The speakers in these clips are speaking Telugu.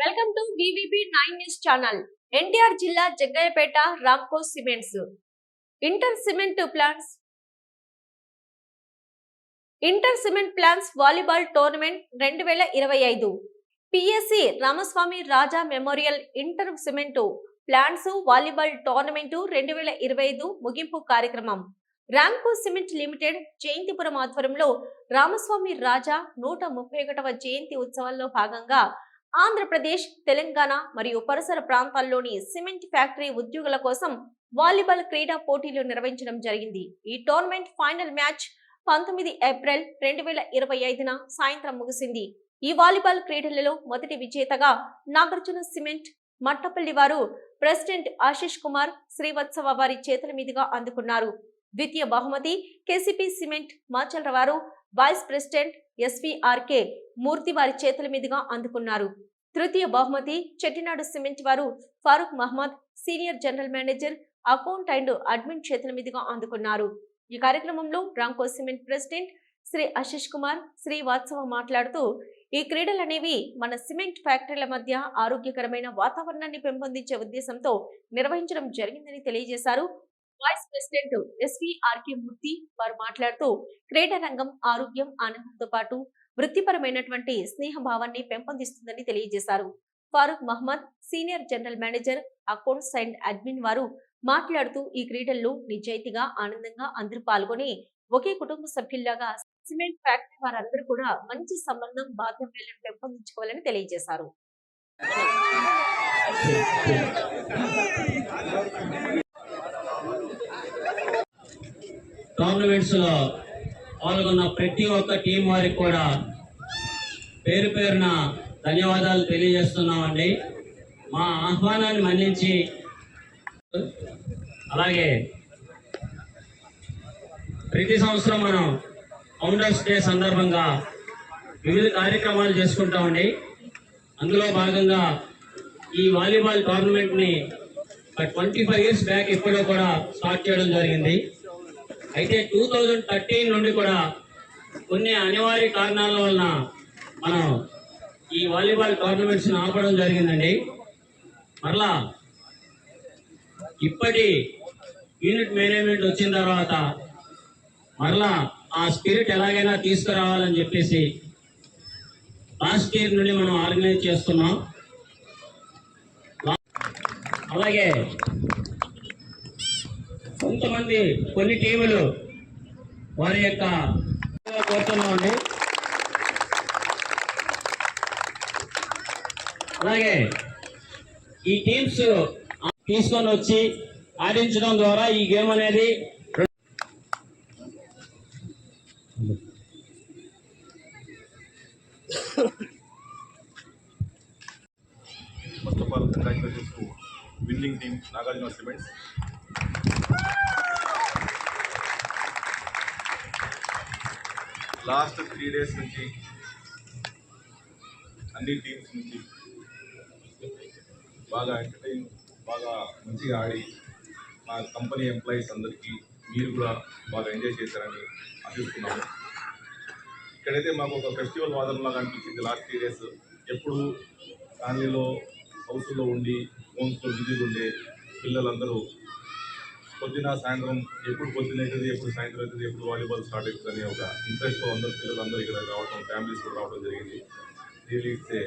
Welcome to V V B nine news channel. NTR జిల్లా Jaggayyapeta Ramco cements. Inter cement plants. Inter cement plans volleyball tournament రెండు వేల ఇరవై ఐదు. P S C Ramaswamy Raja memorial inter cement plans volleyball tournament రెండు వేల ఇరవై ఐదు ముగింపు కార్యక్రమం. రామ్కో సిమెంట్ లిమిటెడ్ జయంతిపురం ఆధ్వర్యంలో రామస్వామి రాజా నూట ముప్పై ఒకటవ జయంతి ఉత్సవాల్లో భాగంగా ఆంధ్రప్రదేశ్ తెలంగాణ మరియు పరిసర ప్రాంతాల్లోని సిమెంట్ ఫ్యాక్టరీ ఉద్యోగుల కోసం వాలీబాల్ క్రీడా పోటీలు నిర్వహించడం జరిగింది. ఈ టోర్నమెంట్ ఫైనల్ మ్యాచ్ పంతొమ్మిది ఏప్రిల్ రెండు వేల ఇరవై ఐదున సాయంత్రం ముగిసింది. ఈ వాలీబాల్ క్రీడలలో మొదటి విజేతగా నాగార్జున సిమెంట్ మట్టపల్లి వారు ప్రెసిడెంట్ ఆశీష్ కుమార్ శ్రీవత్సవ వారి చేతుల మీదుగా అందుకున్నారు. ద్వితీయ బహుమతి కేసీపీ సిమెంట్ మాచల్ర వారు వైస్ ప్రెసిడెంట్ ఎస్వీఆర్కే మూర్తి వారి చేతుల మీదుగా అందుకున్నారు. తృతీయ బహుమతి చెట్టినాడు సిమెంట్ వారు Farooq Mohammed senior general manager account and admin చేతుల మీదుగా అందుకున్నారు. ఈ కార్యక్రమంలో Ramco cement president Shri Ashish Kumar Srivastava మాట్లాడుతూ ఈ క్రీడలు అనేవి మన సిమెంట్ ఫ్యాక్టరీల మధ్య ఆరోగ్యకరమైన వాతావరణాన్ని పెంపొందించే ఉద్దేశంతో నిర్వహించడం జరిగిందని తెలియజేశారు. వైస్ ప్రెసిడెంట్ ఎస్వీఆర్కే మూర్తి వారు మాట్లాడుతూ క్రీడా రంగం ఆరోగ్యం ఆనందంతో పాటు వృత్తిపరమైనటువంటి స్నేహభావాన్ని పెంపొందిస్తుందని తెలియజేశారు. Farooq Mohammed senior general manager accounts and admin వారు మాట్లాడుతూ ఈ క్రీడల్లో నిజాయితీగా ఆనందంగా అందరూ పాల్గొని ఒకే కుటుంబ సభ్యుల్లాగా సిమెంట్ ఫ్యాక్టరీ వారందరూ కూడా మంచి సంబంధం బాధ్యతలను పెంపొందించుకోవాలని తెలియజేశారు. టోర్నమెంట్స్లో పాల్గొన్న ప్రతి ఒక్క టీం వారికి కూడా పేరు పేరున ధన్యవాదాలు తెలియజేస్తున్నామండి. మా ఆహ్వానాన్ని మన్నించి అలాగే ప్రతి సంవత్సరం మనం ఫౌండర్స్ డే సందర్భంగా వివిధ కార్యక్రమాలు చేసుకుంటామండి. అందులో భాగంగా ఈ వాలీబాల్ టోర్నమెంట్ని ట్వంటీ ఫైవ్ ఇయర్స్ బ్యాక్ ఎప్పుడో కూడా స్టార్ట్ చేయడం జరిగింది. అయితే టూ థౌజండ్ థర్టీన్ నుండి కూడా కొన్ని అనివార్య కారణాల వలన మనం ఈ వాలీబాల్ టోర్నమెంట్స్ ఆపడం జరిగిందండి. మరలా ఇప్పటి యూనిట్ మేనేజ్మెంట్ వచ్చిన తర్వాత మరలా ఆ స్పిరిట్ ఎలాగైనా తీసుకురావాలని చెప్పేసి లాస్ట్ ఇయర్ నుండి మనం ఆర్గనైజ్ చేస్తున్నాం. అలాగే కొంతమంది కొన్ని టీములు వారి యొక్క కోరుతున్నా ఉండి అలాగే ఈ టీమ్స్ తీసుకొని వచ్చి ఆడించడం ద్వారా ఈ గేమ్ అనేది first of all to winning team Nagarjuna cements. Last three days నుంచి అన్ని టీమ్స్ నుంచి బాగా ఎంటర్టైన్ బాగా మంచిగా ఆడి మా కంపెనీ ఎంప్లాయీస్ అందరికీ మీరు కూడా బాగా ఎంజాయ్ చేశారని ఆశిస్తున్నాము. ఇక్కడైతే మాకు ఒక ఫెస్టివల్ వాదనలాగా అనిపించింది లాస్ట్ త్రీ డేస్. ఎప్పుడు ఫ్యామిలీలో హౌస్లో ఉండి ఫోన్స్లో బిజీగా ఉండే పిల్లలందరూ పొద్దున సాయంత్రం ఎప్పుడు పొద్దున అవుతుంది ఎప్పుడు సాయంత్రం అవుతుంది ఎప్పుడు వాలీబాల్ స్టార్ట్ అవుతుంది అనే ఒక ఇంట్రెస్ట్తో అందరు పిల్లలందరూ ఇక్కడ రావడం ఫ్యామిలీస్ కూడా రావడం జరిగింది. Really it's a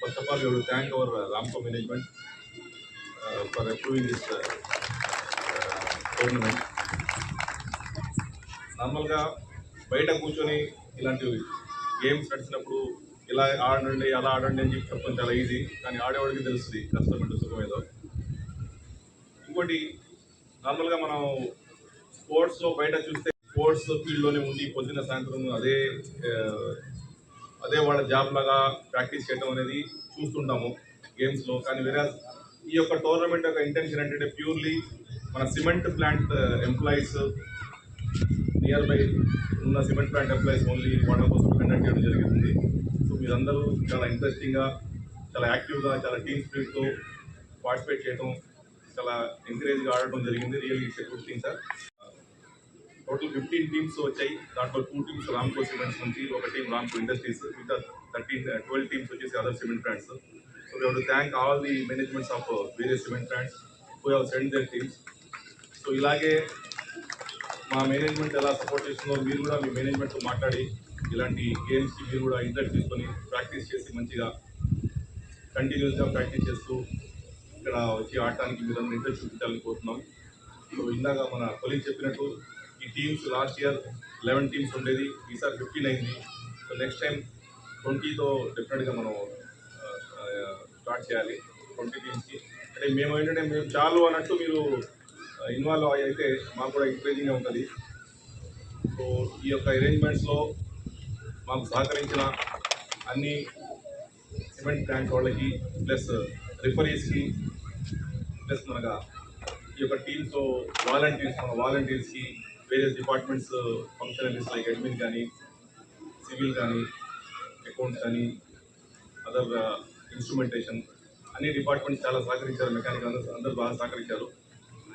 first of all you thank our Ramco management for approving this tournament నార్మల్గా బయట కూర్చొని ఇలాంటి గేమ్స్ నడిచినప్పుడు ఇలా ఆడండి అలా ఆడండి అని చెప్పి చెప్పడం చాలా ఈజీ కానీ ఆడేవాడికి తెలుస్తుంది కష్టం అంటే సుఖం ఏదో ఇంకోటి నార్మల్గా మనం స్పోర్ట్స్లో బయట చూస్తే స్పోర్ట్స్ ఫీల్డ్లోనే ఉండి పొద్దున్న సాయంత్రం అదే అదే వాళ్ళ జాబ్ లాగా ప్రాక్టీస్ చేయడం అనేది చూస్తుంటాము గేమ్స్లో. కానీ వేరే ఈ యొక్క టోర్నమెంట్ యొక్క ఇంటెన్షన్ ఏంటంటే ప్యూర్లీ మన cement plant employees near by ఉన్న సిమెంట్ ప్లాంట్ ఎంప్లాయీస్ ఓన్లీ వాళ్ళ కోసం కండక్ట్ చేయడం జరుగుతుంది సో మీరందరూ చాలా ఇంట్రెస్టింగ్గా చాలా యాక్టివ్గా చాలా టీమ్ స్పిరిట్తో పార్టిసిపేట్ చేయడం చాలా ఎంకరేజ్గా ఆడటం జరిగింది. Real it's good thing sir. Total fifteen teams వచ్చాయి. దాంట్లో టూ టీమ్స్ రామ్కో సిమెంట్స్ నుంచి ఒక టీం రామ్కో ఇండస్ట్రీస్ మిగతా థర్టీన్ ట్వెల్వ్ టీమ్స్ వచ్చేసి other cement brands so we have thank all the managements of various cement various who have send their teams so ఇలాగే మా మేనేజ్మెంట్ ఎలా సపోర్ట్ చేస్తుందో మీరు కూడా మీ మేనేజ్మెంట్తో మాట్లాడి ఇలాంటి గేమ్స్కి మీరు కూడా ఇంట్రెస్ట్ తీసుకొని ప్రాక్టీస్ చేసి మంచిగా కంటిన్యూస్గా ప్రాక్టీస్ చేస్తూ ఇక్కడ వచ్చి ఆడటానికి మీరందరూ ఇంట్రెస్ట్ చూపించాలని కోరుతున్నాం. సో ఇందాక మన కొలీగ్ చెప్పినట్టు ఈ teams last year eleven teams ఉండేది ఈసారి ఫిఫ్టీన్ అయింది. సో నెక్స్ట్ టైం ట్వంటీతో డెఫినెట్గా మనం స్టార్ట్ చేయాలి ట్వంటీ టీమ్స్కి అంటే మేము ఏంటంటే మేము చాలు అన్నట్టు మీరు ఇన్వాల్వ్ అయితే మాకు కూడా ఎంకరేజింగ్గా ఉంటుంది. సో ఈ యొక్క అరేంజ్మెంట్స్లో మాకు సహకరించిన అన్ని సిమెంట్ ప్లాంట్ వాళ్ళకి ప్లస్ రిఫరీస్కి ప్లస్ మనగా ఈ యొక్క టీమ్తో వాలంటీర్స్ మన వాలంటీర్స్కి various departments functionalist like admin కానీ సివిల్ కానీ అకౌంట్స్ కానీ అదర్ ఇన్స్ట్రుమెంటేషన్ అన్ని డిపార్ట్మెంట్స్ చాలా సహకరించారు మెకానిక్ అందరూ అందరూ బాగా సహకరించారు.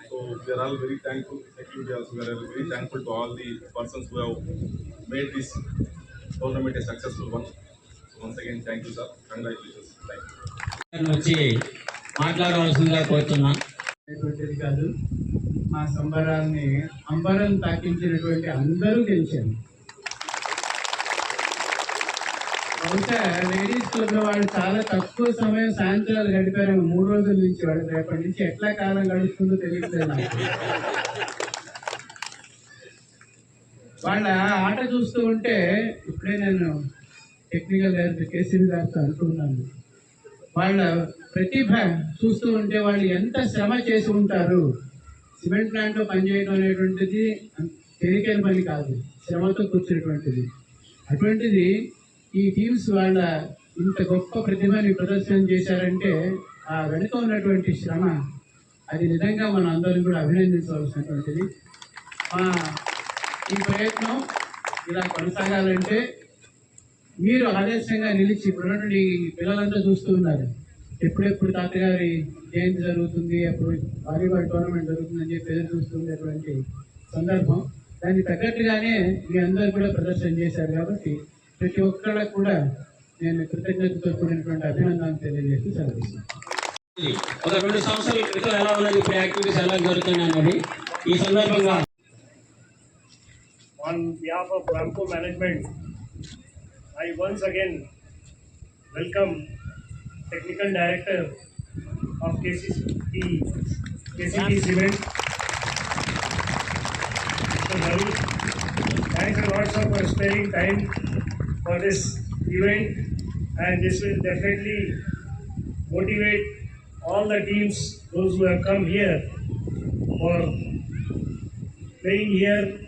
So we are all very thankful security also we are very thankful to all the persons who have made this tournament a successful one so once again thank you sir congratulations వచ్చి మాట్లాడవలసిందిగా కోరుతున్నా. కాదు. మా సంబరాన్ని అంబరం తాకించినటువంటి అందరూ గెలిచారు. బహుశా లేడీస్ క్లబ్లో వాళ్ళు చాలా తక్కువ సమయం సాయంత్రాలు గడిపారు మూడు రోజుల నుంచి వాళ్ళు రేపటి నుంచి ఎట్లా కాలం గడుస్తుందో తెలియట్లేదు నాకు. వాళ్ళ ఆట చూస్తూ ఉంటే ఇప్పుడే నేను టెక్నికల్ డైరెక్టర్ కేసీ గారితో అనుకున్నాను. వాళ్ళ ప్రతిభ చూస్తూ ఉంటే వాళ్ళు ఎంత శ్రమ చేసి ఉంటారు? సిమెంట్ ప్లాంట్లో పనిచేయడం అనేటువంటిది తేలికైన పని కాదు. శ్రమతో కూర్చునేటువంటిది. అటువంటిది ఈ టీమ్స్ వాళ్ళ ఇంత గొప్ప ప్రతిభని ప్రదర్శన చేశారంటే ఆ వెనుక ఉన్నటువంటి శ్రమ అది నిజంగా మనం అందరం కూడా అభినందించవలసినటువంటిది. మా ఈ ప్రయత్నం ఇలా కొనసాగాలంటే మీరు ఆదర్శంగా నిలిచి ఇప్పుడు పిల్లలంతా చూస్తూ ఉన్నారు. ఎప్పుడెప్పుడు తాతగారి జయంతి జరుగుతుంది అప్పుడు వాలీబాల్ టోర్నమెంట్ జరుగుతుందని చెప్పి ఎదురు చూస్తుండేటువంటి సందర్భం. దానికి తగ్గట్టుగానే మీ అందరు కూడా ప్రదర్శన చేశారు కాబట్టి ప్రతి ఒక్కళ్ళకు కూడా నేను కృతజ్ఞతతో కూడినటువంటి అభినందనలు తెలియజేస్తూ సెలవిస్తున్నాను. ఒక రెండు సంవత్సరాల క్రితం ఎలా ఉన్నది? ఇప్పుడు యాక్టివిటీస్ ఎలా జరుగుతున్నాయి అనేది ఈ సందర్భంగా on behalf of Ramco management, I once again welcome Technical Director of KCT Cement, Mr. Ravi. Thanks a lot sir for sparing time for this event and this will definitely motivate all the teams, those who have come here for playing here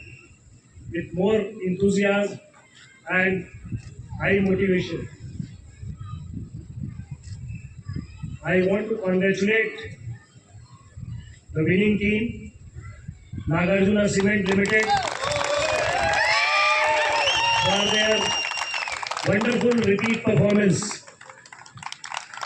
with more enthusiasm and high motivation. I want to congratulate the winning team, Nagarjuna Cement Limited, for their wonderful repeat performance.